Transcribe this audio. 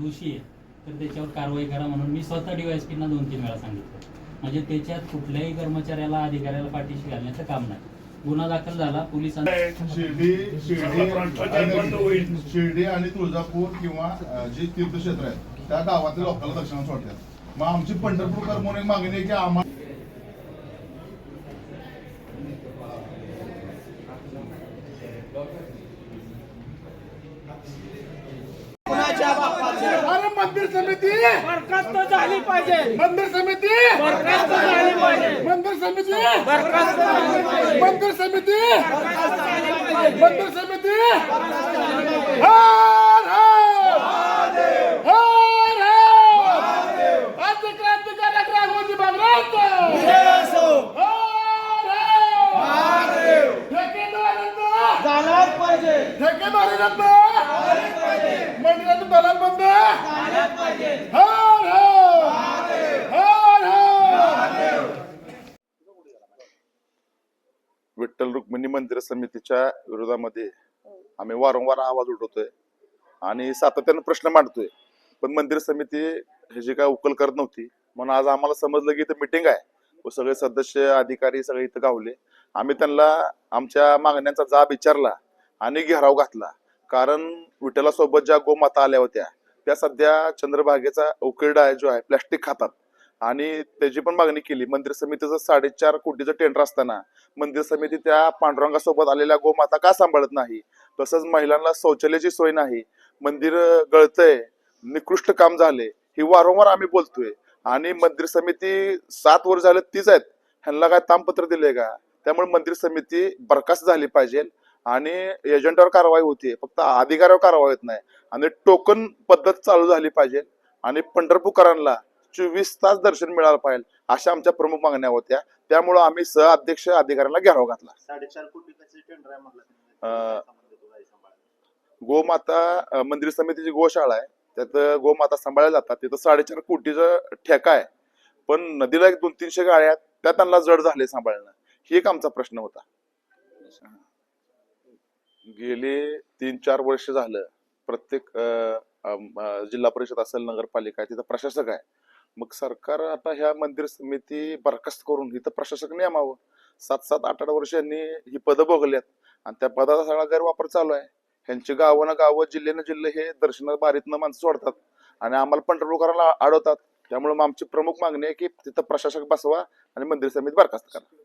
दोषी आहे तर त्याच्यावर कारवाई करा म्हणून मी स्वतः डीवायएसपीना दोन तीन वेळा सांगितलं. म्हणजे त्याच्यात कुठल्याही कर्मचाऱ्याला अधिकाऱ्याला पाठीशी घालण्याचं काम नाही. गुन्हा दाखल झाला पोलिसांना शिर्डी शिर्डी आणि- शिर्डी आणि तुळजापूर किंवा जी तीर्थक्षेत्र आहेत त्या गावातील लोकांना दर्शनाला सोडतात. मग आमची पंढरपूरकर म्हणून मागणी आहे की आम्हाला कुणाच्या बापाचे. अरे मंदिर समिती! बरखास्त झाली पाहिजे. मंदिर समिती! बरखास्त झाली पाहिजे. मंदिर समिती! बरखास्त झाली पाहिजे. मंदिर समिती! बरखास्त झाली पाहिजे. मंदिर समिती! हर हर! हर हर! आद्य क्रांतिकारक राघोजी बाबराज हर हर! ठेकेदारांना झालाच पाहिजे. ठेकेदारांना मंदिराचं दलाल बंद झालाच पाहिजे हर हर हर हर विठ्ठल रुक्मिणी मंदिर समितीच्या विरोधामध्ये आम्ही वारंवार आवाज उठवतोय आणि सातत्यानं प्रश्न मांडतोय. पण मंदिर समिती ह्याची काय उकल करत नव्हती म्हणून आज आम्हाला समजलं की इथं मिटिंग आहे. व सगळे सदस्य अधिकारी सगळे इथं गावले. आम्ही त्यांना आमच्या मागण्यांचा जाब विचारला आणि घेराव घातला. कारण विठ्ठलासोबत ज्या गोमाता आल्या होत्या त्या सध्या चंद्रभागेचा उकिरडा जो आहे प्लॅस्टिक खातात. आणि त्याची पण मागणी केली. मंदिर समितीचं साडेचार कोटीचं टेंडर असताना मंदिर समिती त्या पांडुरंगासोबत आलेल्या गोमाता का सांभाळत नाही? तसंच महिलांना शौचालयाची सोय नाही. मंदिर गळतंय निकृष्ट काम झाले ही वारंवार आम्ही बोलतोय. आणि मंदिर समिती सात वर्ष झाले तीच आहेत. ह्यांना काय तामपत्र दिले का? त्यामुळे मंदिर समिती बरखास्त झाली पाहिजे. आणि एजंटावर कारवाई होतीये. फक्त अधिकाऱ्यावर कारवाई होत नाही. आणि टोकन पद्धत चालू झाली पाहिजे. आणि पंढरपूरकरांना चोवीस तास दर्शन मिळालं पाहिजे अशा आमच्या प्रमुख मागण्या होत्या. त्यामुळं आम्ही सह अध्यक्ष अधिकाऱ्यांना घेराव घातला. साडेचार कोटी. गोमाता मंदिर समितीची गोशाळा आहे. त्यात गोमाता सांभाळल्या जातात. तिथं साडेचार कोटीचं ठेका आहे. पण नदीला एक दोन तीनशे आहेत. त्या त्यांना जड झाले सांभाळणं. ही एक आमचा प्रश्न होता. गेले तीन चार वर्ष झालं. प्रत्येक जिल्हा परिषद असेल नगरपालिका आहे तिथं प्रशासक आहे. मग सरकार आता ह्या मंदिर समिती बरखास्त करून इथं प्रशासक नेमावं. सात सात आठ आठ वर्ष यांनी ही पदं भोगल्यात. आणि त्या पदाचा सगळा गैरवापर चालू आहे. ह्यांची गावं ना गावं जिल्हे ना जिल्हे हे दर्शन बारीतनं माणसं सोडतात. आणि आम्हाला पंढरपूरकरांना अडवतात. त्यामुळे मग आमची प्रमुख मागणी आहे की तिथं प्रशासक बसवा आणि मंदिर समिती बरखास्त करा.